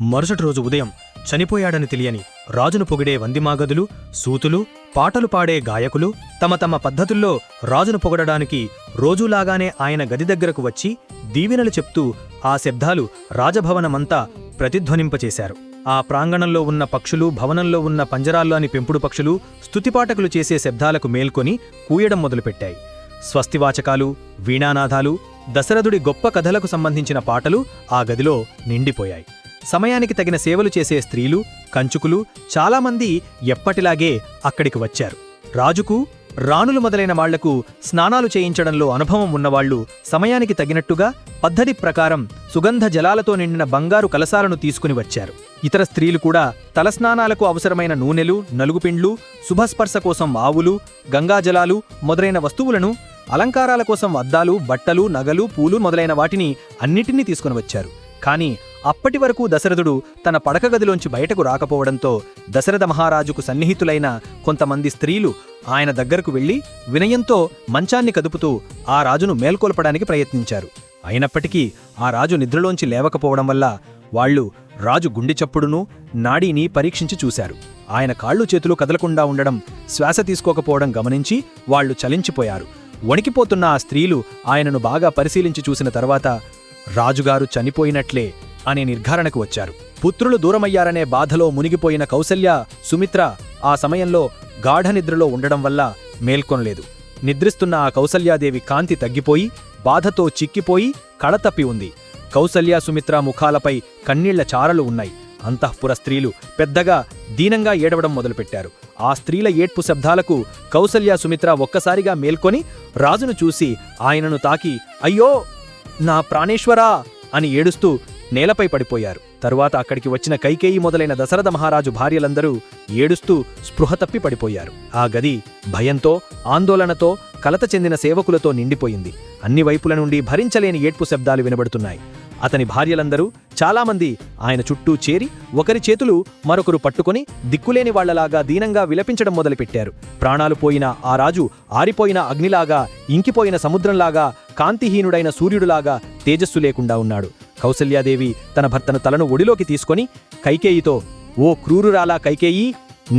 మరుసటి రోజు ఉదయం చనిపోయాడని తెలియని రాజును పొగిడే వందిమాగదులు సూతులు పాటలు పాడే గాయకులు తమ తమ పద్ధతుల్లో రాజును పొగడడానికి రోజూలాగానే ఆయన గది దగ్గరకు వచ్చి దీవెనలు చెప్తూ ఆ శబ్దాలు రాజభవనమంతా ప్రతిధ్వనింపచేశారు. ఆ ప్రాంగణంలో ఉన్న పక్షులు భవనంలో ఉన్న పంజరాల్లోని పెంపుడు పక్షులు స్తుతిపాటకులు చేసే శబ్దాలకు మేల్కొని కూయడం మొదలుపెట్టాయి. స్వస్తివాచకాలు వీణానాదాలు దశరథుడి గొప్ప కథలకు సంబంధించిన పాటలు ఆ గదిలో నిండిపోయాయి. సమయానికి తగిన సేవలు చేసే స్త్రీలు కంచుకులు చాలామంది ఎప్పటిలాగే అక్కడికి వచ్చారు. రాజుకు రాణులు మొదలైన వాళ్ళకు స్నానాలు చేయించడంలో అనుభవం ఉన్నవాళ్ళు సమయానికి తగినట్టుగా పద్ధతి ప్రకారం సుగంధ జలాలతో నిండిన బంగారు కలసాలను తీసుకుని వచ్చారు. ఇతర స్త్రీలు కూడా తలస్నానాలకు అవసరమైన నూనెలు నలుగుపిండ్లు శుభస్పర్శ కోసం ఆవులు గంగాజలాలు మొదలైన వస్తువులను అలంకారాల కోసం అద్దాలు బట్టలు నగలు పూలు మొదలైన వాటిని అన్నిటినీ తీసుకుని వచ్చారు. కాని అప్పటి వరకు దశరథుడు తన పడక గదిలోంచి బయటకు రాకపోవడంతో దశరథ మహారాజుకు సన్నిహితులైన కొంతమంది స్త్రీలు ఆయన దగ్గరకు వెళ్ళి వినయంతో మంచాన్ని కదుపుతూ ఆ రాజును మేల్కొల్పడానికి ప్రయత్నించారు. అయినప్పటికీ ఆ రాజు నిద్రలోంచి లేవకపోవడం వల్ల వాళ్ళు రాజు గుండె చప్పుడును నాడీని పరీక్షించి చూశారు. ఆయన కాళ్ళు చేతులు కదలకుండా ఉండడం శ్వాస తీసుకోకపోవడం గమనించి వాళ్ళు చలించిపోయారు. వణికిపోతున్న ఆ స్త్రీలు ఆయనను బాగా పరిశీలించి చూసిన తర్వాత రాజుగారు చనిపోయినట్లే అనే నిర్ధారణకు వచ్చారు. పుత్రులు దూరమయ్యారనే బాధలో మునిగిపోయిన కౌసల్య సుమిత్ర ఆ సమయంలో గాఢనిద్రలో ఉండడం వల్ల మేల్కొనలేదు. నిద్రిస్తున్న ఆ కౌసల్యాదేవి కాంతి తగ్గిపోయి బాధతో చిక్కిపోయి కళతప్పి ఉంది. కౌసల్య సుమిత్ర ముఖాలపై కన్నీళ్ళ చారలు ఉన్నాయి. అంతఃపుర స్త్రీలు పెద్దగా దీనంగా ఏడవడం మొదలుపెట్టారు. ఆ స్త్రీల ఏడ్పు శబ్దాలకు కౌసల్య సుమిత్ర ఒక్కసారిగా మేల్కొని రాజును చూసి ఆయనను తాకి అయ్యో! నా ప్రాణేశ్వరా అని ఏడుస్తూ నేలపై పడిపోయారు. తరువాత అక్కడికి వచ్చిన కైకేయి మొదలైన దశరథ మహారాజు భార్యలందరూ ఏడుస్తూ స్పృహ తప్పి పడిపోయారు. ఆ గది భయంతో ఆందోళనతో కలత చెందిన సేవకులతో నిండిపోయింది. అన్ని వైపుల నుండి భరించలేని ఏడ్పు శబ్దాలు వినబడుతున్నాయి. అతని భార్యలందరూ చాలామంది ఆయన చుట్టూ చేరి ఒకరి చేతులు మరొకరు పట్టుకొని దిక్కులేని వాళ్ళలాగా దీనంగా విలపించడం మొదలుపెట్టారు. ప్రాణాలు పోయిన ఆ రాజు ఆరిపోయిన అగ్నిలాగా ఇంకిపోయిన సముద్రంలాగా కాంతిహీనుడైన సూర్యుడులాగా తేజస్సు లేకుండా ఉన్నాడు. కౌసల్యాదేవి తన భర్తను తలను ఒడిలోకి తీసుకొని కైకేయితో ఓ క్రూరురాలా కైకేయి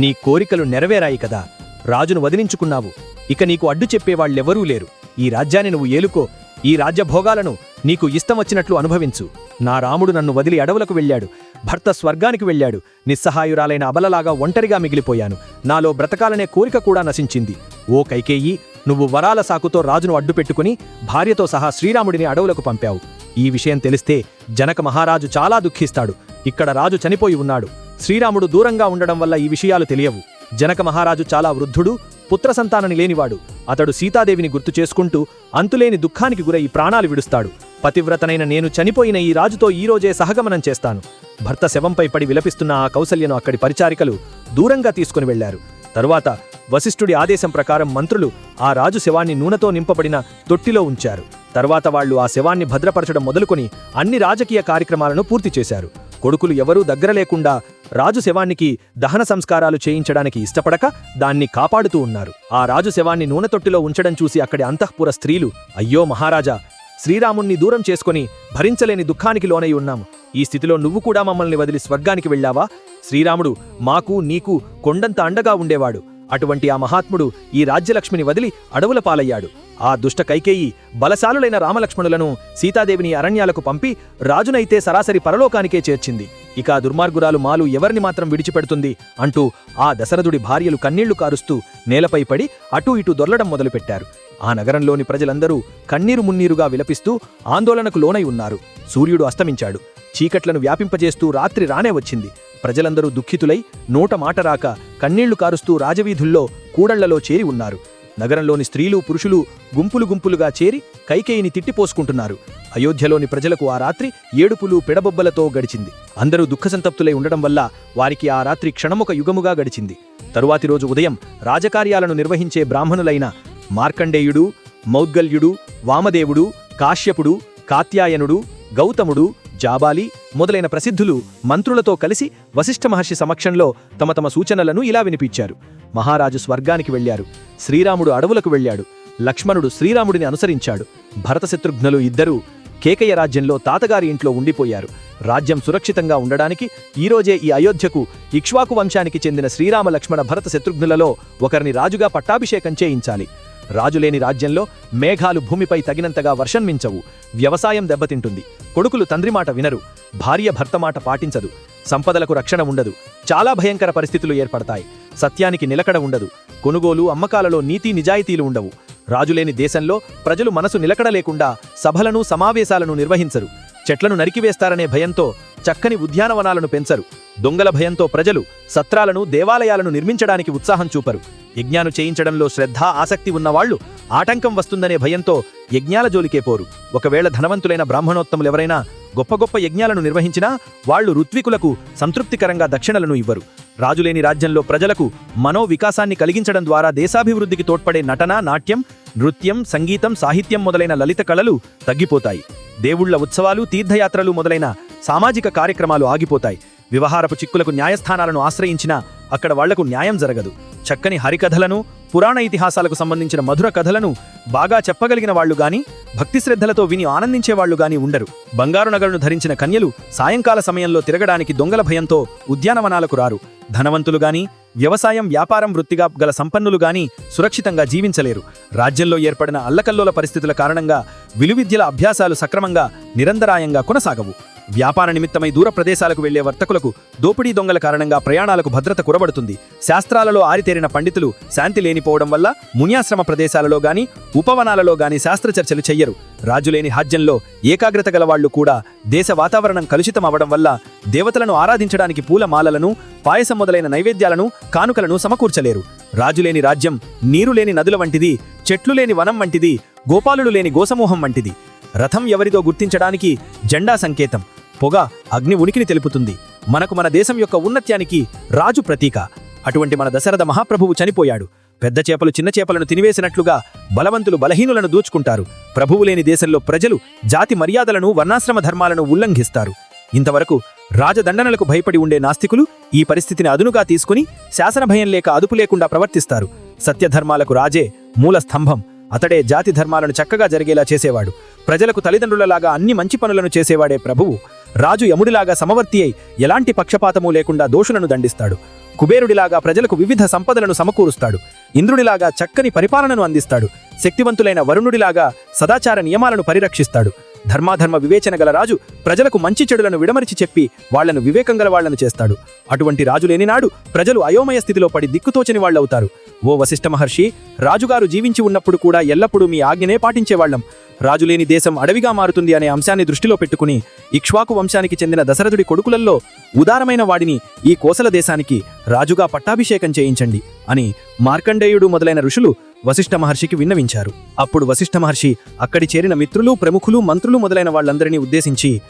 నీ కోరికలు నెరవేరాయి కదా. రాజును వదిలించుకున్నావు ఇక నీకు అడ్డు చెప్పేవాళ్ళెవరూ లేరు. ఈ రాజ్యాన్ని నువ్వు ఏలుకో. ఈ రాజ్యభోగాలను నీకు ఇష్టం వచ్చినట్లు అనుభవించు. నా రాముడు నన్ను వదిలి అడవులకు వెళ్ళాడు. భర్త స్వర్గానికి వెళ్ళాడు. నిస్సహాయురాలైన అబలలాగా ఒంటరిగా మిగిలిపోయాను. నాలో బ్రతకాలనే కోరిక కూడా నశించింది. ఓ కైకేయి నువ్వు వరాల సాకుతో రాజును అడ్డుపెట్టుకుని భార్యతో సహా శ్రీరాముడిని అడవులకు పంపావు. ఈ విషయం తెలిస్తే జనక మహారాజు చాలా దుఃఖిస్తాడు. ఇక్కడ రాజు చనిపోయి ఉన్నాడు. శ్రీరాముడు దూరంగా ఉండడం వల్ల ఈ విషయాలు తెలియవు. జనక మహారాజు చాలా వృద్ధుడు పుత్ర సంతానని లేనివాడు. అతడు సీతాదేవిని గుర్తు చేసుకుంటూ అంతులేని దుఃఖానికి గురై ప్రాణాలు విడుస్తాడు. పతివ్రతనైన నేను చనిపోయిన ఈ రాజుతో ఈరోజే సహగమనం చేస్తాను. భర్త శవంపై పడి విలపిస్తున్న ఆ కౌసల్యను అక్కడి పరిచారికలు దూరంగా తీసుకుని వెళ్ళారు తరువాత వశిష్ఠుడి ఆదేశం ప్రకారం మంత్రులు ఆ రాజు శవాన్ని నూనెతో నింపబడిన తొట్టిలో ఉంచారు. తర్వాత వాళ్ళు ఆ శవాన్ని భద్రపరచడం మొదలుకొని అన్ని రాజకీయ కార్యక్రమాలను పూర్తి చేశారు. కొడుకులు ఎవరూ దగ్గర లేకుండా రాజు శవానికి దహన సంస్కారాలు చేయించడానికి ఇష్టపడక దాన్ని కాపాడుతూ ఉన్నారు. ఆ రాజు శవాన్ని నూనెతొట్టిలో ఉంచడం చూసి అక్కడి అంతఃపుర స్త్రీలు అయ్యో మహారాజా శ్రీరాముణ్ణి దూరం చేసుకుని భరించలేని దుఃఖానికి లోనై ఉన్నాము. ఈ స్థితిలో నువ్వు కూడా మమ్మల్ని వదిలి స్వర్గానికి వెళ్ళావా? శ్రీరాముడు మాకు నీకు కొండంత అండగా ఉండేవాడు. అటువంటి ఆ మహాత్ముడు ఈ రాజ్యలక్ష్మిని వదిలి అడవుల పాలయ్యాడు. ఆ దుష్ట కైకేయి బలశాలులైన రామలక్ష్మణులను సీతాదేవిని అరణ్యాలకు పంపి రాజునైతే సరాసరి పరలోకానికే చేర్చింది. ఇక ఆ దుర్మార్గురాలు మాలు ఎవరిని మాత్రం విడిచిపెడుతుంది అంటూ ఆ దశరథుడి భార్యలు కన్నీళ్ళు కారుస్తూ నేలపై పడి అటూ ఇటూ దొర్లడం మొదలుపెట్టారు. ఆ నగరంలోని ప్రజలందరూ కన్నీరు మున్నీరుగా విలపిస్తూ ఆందోళనకు లోనై ఉన్నారు. సూర్యుడు అస్తమించాడు. చీకట్లను వ్యాపింపజేస్తూ రాత్రి రానే వచ్చింది. ప్రజలందరూ దుఃఖితులై నోట మాట రాక కన్నీళ్ళు కారుస్తూ రాజవీధుల్లో కూడళ్ళలో చేరి ఉన్నారు. నగరంలోని స్త్రీలు పురుషులు గుంపులు గుంపులుగా చేరి కైకేయిని తిట్టిపోసుకుంటున్నారు అయోధ్యలోని ప్రజలకు ఆ రాత్రి ఏడుపులు పిడబొబ్బలతో గడిచింది. అందరూ దుఃఖసంతప్తులై ఉండడం వల్ల వారికి ఆ రాత్రి క్షణమొక యుగముగా గడిచింది. తరువాతి రోజు ఉదయం రాజకార్యాలను నిర్వహించే బ్రాహ్మణులైన మార్కండేయుడు మౌద్గల్యుడు వామదేవుడు కాశ్యపుడు కాత్యాయనుడు గౌతముడు జాబాలి మొదలైన ప్రసిద్ధులు మంత్రులతో కలిసి వశిష్ఠ మహర్షి సమక్షంలో తమ తమ సూచనలను ఇలా వినిపించారు. మహారాజు స్వర్గానికి వెళ్ళారు శ్రీరాముడు అడవులకు వెళ్ళాడు. లక్ష్మణుడు శ్రీరాముడిని అనుసరించాడు. భరతశత్రుఘ్నులు ఇద్దరూ కేకయ్య రాజ్యంలో తాతగారి ఇంట్లో ఉండిపోయారు. రాజ్యం సురక్షితంగా ఉండడానికి ఈరోజే ఈ అయోధ్యకు ఇక్ష్వాకు వంశానికి చెందిన శ్రీరామ లక్ష్మణ భరత శత్రుఘ్నులలో ఒకరిని రాజుగా పట్టాభిషేకం చేయించాలి. రాజులేని రాజ్యంలో మేఘాలు భూమిపై తగినంతగా వర్షం మించవు. వ్యవసాయం దెబ్బతింటుంది. కొడుకులు తండ్రి మాట వినరు. భార్య భర్త మాట పాటించదు. సంపదలకు రక్షణ ఉండదు. చాలా భయంకర పరిస్థితులు ఏర్పడతాయి. సత్యానికి నిలకడ ఉండదు. కొనుగోలు అమ్మకాలలో నీతి నిజాయితీలు ఉండవు. రాజులేని దేశంలో ప్రజలు మనసు నిలకడ లేకుండా సభలను సమావేశాలను నిర్వహించరు. చెట్లను నరికివేస్తారనే భయంతో చక్కని ఉద్యానవనాలను పెంచరు. దొంగల భయంతో ప్రజలు సత్రాలను దేవాలయాలను నిర్మించడానికి ఉత్సాహం చూపరు. యజ్ఞాలు చేయించడంలో శ్రద్ధ ఆసక్తి ఉన్నవాళ్ళు ఆటంకం వస్తుందనే భయంతో యజ్ఞాల జోలికే పోరు. ఒకవేళ ధనవంతులైన బ్రాహ్మణోత్తములెవరైనా గొప్ప గొప్ప యజ్ఞాలను నిర్వహించినా వాళ్ళు ఋత్వికులకు సంతృప్తికరంగా దక్షిణలను ఇవ్వరు. రాజులేని రాజ్యంలో ప్రజలకు మనోవికాసాన్ని కలిగించడం ద్వారా దేశాభివృద్ధికి తోడ్పడే నటన నాట్యం నృత్యం సంగీతం సాహిత్యం మొదలైన లలిత కళలు తగ్గిపోతాయి. దేవుళ్ళ ఉత్సవాలు తీర్థయాత్రలు మొదలైన సామాజిక కార్యక్రమాలు ఆగిపోతాయి. వివహారపు చిక్కులకు న్యాయస్థానాలను ఆశ్రయించినా అక్కడ వాళ్ళకు న్యాయం జరగదు. చక్కని హరికథలను పురాణ ఇతిహాసాలకు సంబంధించిన మధుర కథలను బాగా చెప్పగలిగిన వాళ్ళు గాని భక్తి శ్రద్ధలతో విని ఆనందించేవాళ్ళు గాని ఉండరు. బంగారు నగలను ధరించిన కన్యలు సాయంకాల సమయంలో తిరగడానికి దొంగల భయంతో ఉద్యానవనాలకు రారు. ధనవంతులు గాని వ్యవసాయం వ్యాపారం వృత్తిగా గల సంపన్నులు గాని సురక్షితంగా జీవించలేరు. రాజ్యంలో ఏర్పడిన అల్లకల్లోల పరిస్థితుల కారణంగా విలువిద్యల అభ్యాసాలు సక్రమంగా నిరంతరాయంగా కొనసాగవు. వ్యాపార నిమిత్తమై దూర ప్రదేశాలకు వెళ్ళే వర్తకులకు దోపిడీ దొంగల కారణంగా ప్రయాణాలకు భద్రత కురబడుతుంది శాస్త్రాలలో ఆరితేరిన పండితులు శాంతి లేనిపోవడం వల్ల మున్యాశ్రమ ప్రదేశాలలో గాని ఉపవనాలలో గాని శాస్త్రచర్చలు చెయ్యరు. రాజులేని రాజ్యంలో ఏకాగ్రత గలవాళ్ళు కూడా దేశ వాతావరణం కలుషితం అవడం వల్ల దేవతలను ఆరాధించడానికి పూలమాలలను పాయసం మొదలైన నైవేద్యాలను కానుకలను సమకూర్చలేరు. రాజులేని రాజ్యం నీరు లేని నదుల వంటిది చెట్లు లేని వనం వంటిది గోపాలుడు లేని గోసమూహం వంటిది. రథం ఎవరిదో గుర్తించడానికి జెండా సంకేతం. పొగ అగ్ని ఉనికిని తెలుపుతుంది. మనకు మన దేశం యొక్క ఉన్నత్యానికి రాజు ప్రతీక. అటువంటి మన దశరథ మహాప్రభువు చనిపోయాడు. పెద్ద చేపలు చిన్న చేపలను తినివేసినట్లుగా బలవంతులు బలహీనులను దూచుకుంటారు. ప్రభువు లేని దేశంలో ప్రజలు జాతి మర్యాదలను వర్ణాశ్రమ ధర్మాలను ఉల్లంఘిస్తారు. ఇంతవరకు రాజదండనలకు భయపడి ఉండే నాస్తికులు ఈ పరిస్థితిని అదునుగా తీసుకుని శాసన భయం లేక అదుపు లేకుండా ప్రవర్తిస్తారు. సత్యధర్మాలకు రాజే మూల స్తంభం. అతడే జాతి ధర్మాలను చక్కగా జరిగేలా చేసేవాడు. ప్రజలకు తల్లిదండ్రులలాగా అన్ని మంచి పనులను చేసేవాడే ప్రభువు. రాజు యముడిలాగా సమవర్తి అయి ఎలాంటి పక్షపాతము లేకుండా దోషులను దండిస్తాడు. కుబేరుడిలాగా ప్రజలకు వివిధ సంపదలను సమకూరుస్తాడు. ఇంద్రుడిలాగా చక్కని పరిపాలనను అందిస్తాడు. శక్తివంతులైన వరుణుడిలాగా సదాచార నియమాలను పరిరక్షిస్తాడు. ధర్మాధర్మ వివేచన గల రాజు ప్రజలకు మంచి చెడులను విడమరిచి చెప్పి వాళ్ళను వివేకం గల వాళ్ళను చేస్తాడు. అటువంటి రాజు లేనినాడు ప్రజలు అయోమయ స్థితిలో పడి దిక్కుతోచని వాళ్ళవుతారు. ఓ వశిష్ఠ మహర్షి రాజుగారు జీవించి ఉన్నప్పుడు కూడా ఎల్లప్పుడూ మీ ఆజ్ఞనే పాటించేవాళ్ళం రాజులేని దేశం అడవిగా మారుతుంది అనే అంశాన్ని దృష్టిలో పెట్టుకుని ఇక్ష్వాకు వంశానికి చెందిన దశరథుడి కొడుకులల్లో ఉదారమైన వాడిని ఈ కోసల దేశానికి రాజుగా పట్టాభిషేకం చేయించండి అని మార్కండేయుడు మొదలైన ఋషులు వశిష్ఠ మహర్షికి విన్నవించారు. అప్పుడు వశిష్ఠ మహర్షి అక్కడి చేరిన మిత్రులు ప్రముఖులు మంత్రులు మొదలైన వాళ్ళందరినీ ఉద్దేశించి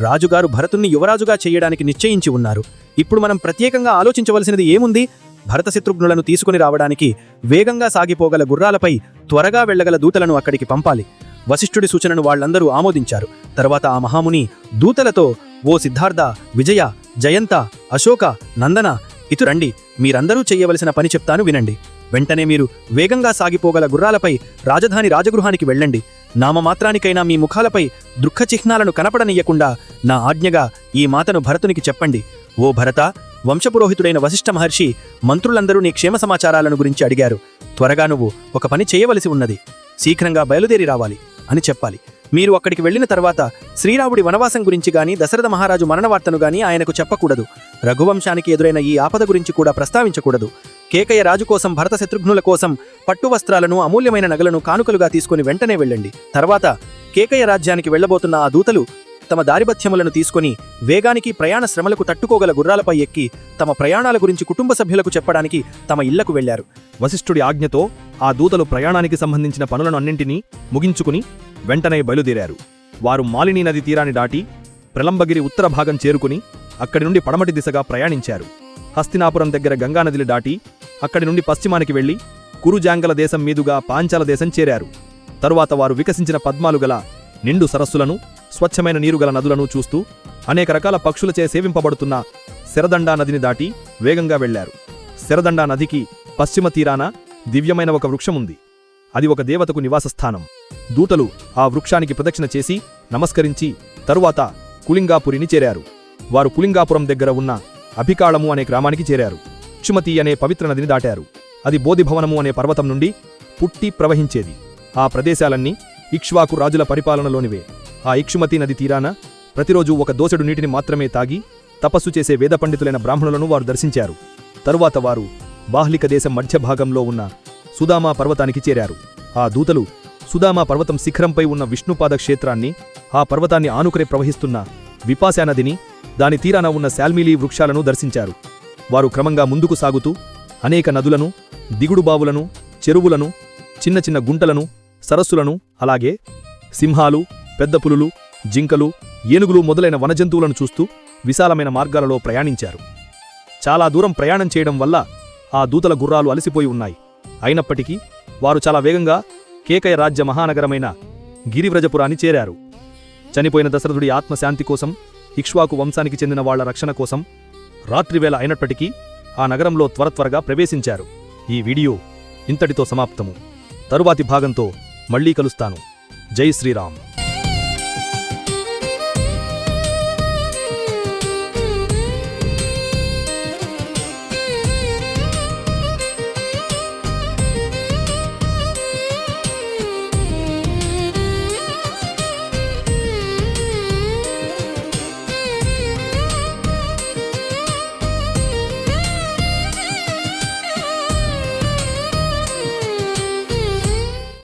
రాజుగారు భరతుణ్ణి యువరాజుగా చేయడానికి నిశ్చయించి ఉన్నారు. ఇప్పుడు మనం ప్రత్యేకంగా ఆలోచించవలసినది ఏముంది? భరత శత్రుఘ్నులను తీసుకుని రావడానికి వేగంగా సాగిపోగల గుర్రాలపై త్వరగా వెళ్ళగల దూతలను అక్కడికి పంపాలి. వశిష్ఠుడి సూచనను వాళ్ళందరూ ఆమోదించారు. తర్వాత ఆ మహాముని దూతలతో ఓ సిద్ధార్థ విజయ జయంత అశోక నందన ఇటు రండి మీరందరూ చెయ్యవలసిన పని చెప్తాను వినండి. వెంటనే మీరు వేగంగా సాగిపోగల గుర్రాలపై రాజధాని రాజగృహానికి వెళ్ళండి. నామమాత్రానికైనా మీ ముఖాలపై దుఃఖ చిహ్నాలను కనపడనీయకుండా నా ఆజ్ఞగా ఈ మాతను భరతునికి చెప్పండి. ఓ భరత వంశపురోహితుడైన వశిష్ఠ మహర్షి మంత్రులందరూ నీ క్షేమ సమాచారాలను గురించి అడిగారు. త్వరగా నువ్వు ఒక పని చేయవలసి ఉన్నది. శీఘ్రంగా బయలుదేరి రావాలి. అని చెప్పాలి. మీరు అక్కడికి వెళ్ళిన తర్వాత శ్రీరాముడి వనవాసం గురించి గాని దశరథ మహారాజు మరణ వార్తను గాని ఆయనకు చెప్పకూడదు. రఘువంశానికి ఎదురైన ఈ ఆపద గురించి కూడా ప్రస్తావించకూడదు. కేకయ్య రాజు కోసం భరత శత్రుఘ్నుల కోసం పట్టు వస్త్రాలను అమూల్యమైన నగలను కానుకలుగా తీసుకుని వెంటనే వెళ్ళండి. తర్వాత కేకయ్య రాజ్యానికి వెళ్ళబోతున్న ఆ దూతలు తమ దారిభత్యములను తీసుకుని వేగానికి ప్రయాణ శ్రమలకు తట్టుకోగల గుర్రాలపై ఎక్కి తమ ప్రయాణాల గురించి కుటుంబ సభ్యులకు చెప్పడానికి తమ ఇళ్ళకు వెళ్ళారు వశిష్ఠుడి ఆజ్ఞతో ఆ దూతలు ప్రయాణానికి సంబంధించిన పనులను అన్నింటినీ ముగించుకుని వెంటనే బయలుదేరారు. వారు మాలినీ నది తీరాన్ని దాటి ప్రలంబగిరి ఉత్తర భాగం చేరుకుని అక్కడి నుండి పడమటి దిశగా ప్రయాణించారు. హస్తినాపురం దగ్గర గంగానదిని దాటి అక్కడి నుండి పశ్చిమానికి వెళ్ళి కురుజాంగల దేశం మీదుగా పాంచాల దేశం చేరారు. తరువాత వారు వికసించిన పద్మాలు గల నిండు సరస్సులను స్వచ్ఛమైన నీరు గల నదులను చూస్తూ అనేక రకాల పక్షులచే సేవింపబడుతున్న శరదండా నదిని దాటి వేగంగా వెళ్ళారు శరదండా నదికి పశ్చిమ తీరాన దివ్యమైన ఒక వృక్షముంది. అది ఒక దేవతకు నివాసస్థానం. దూతలు ఆ వృక్షానికి ప్రదక్షిణ చేసి నమస్కరించి తరువాత కులింగాపురిని చేరారు. వారు పులింగాపురం దగ్గర ఉన్న అభికాళము అనే గ్రామానికి చేరారు. ఇక్షుమతి అనే పవిత్ర నదిని దాటారు. అది బోధిభవనము అనే పర్వతం నుండి పుట్టి ప్రవహించేది. ఆ ప్రదేశాలన్నీ ఇక్ష్వాకు రాజుల పరిపాలనలోనివే. ఆ ఇక్షుమతి నది తీరాన ప్రతిరోజు ఒక దోసెడు నీటిని మాత్రమే తాగి తపస్సు చేసే వేద పండితులైన బ్రాహ్మణులను వారు దర్శించారు. తరువాత వారు బాహ్లిక దేశం మధ్య భాగంలో ఉన్న సుదామా పర్వతానికి చేరారు. ఆ దూతలు సుదామా పర్వతం శిఖరంపై ఉన్న విష్ణుపాద క్షేత్రాన్ని ఆ పర్వతాన్ని ఆనుకునే ప్రవహిస్తున్న విపాశా నదిని దాని తీరాన ఉన్న శాల్మీలీ వృక్షాలను దర్శించారు. వారు క్రమంగా ముందుకు సాగుతూ అనేక నదులను దిగుడు బావులను చెరువులను చిన్న చిన్న గుంటలను సరస్సులను అలాగే సింహాలు పెద్ద పులులు జింకలు ఏనుగులు మొదలైన వనజంతువులను చూస్తూ విశాలమైన మార్గాలలో ప్రయాణించారు. చాలా దూరం ప్రయాణం చేయడం వల్ల ఆ దూతల గుర్రాలు అలసిపోయి ఉన్నాయి. అయినప్పటికీ వారు చాలా వేగంగా కేకయ రాజ్య మహానగరమైన గిరివ్రజపురాన్ని చేరారు. చనిపోయిన దశరథుడి ఆత్మశాంతి కోసం ఇక్ష్వాకు వంశానికి చెందిన వాళ్ళ రక్షణ కోసం రాత్రివేళ అయినప్పటికీ ఆ నగరంలో త్వర త్వరగా ప్రవేశించారు. ఈ వీడియో ఇంతటితో సమాప్తము. తరువాతి భాగంతో మళ్ళీ కలుస్తాను. జై శ్రీరామ్.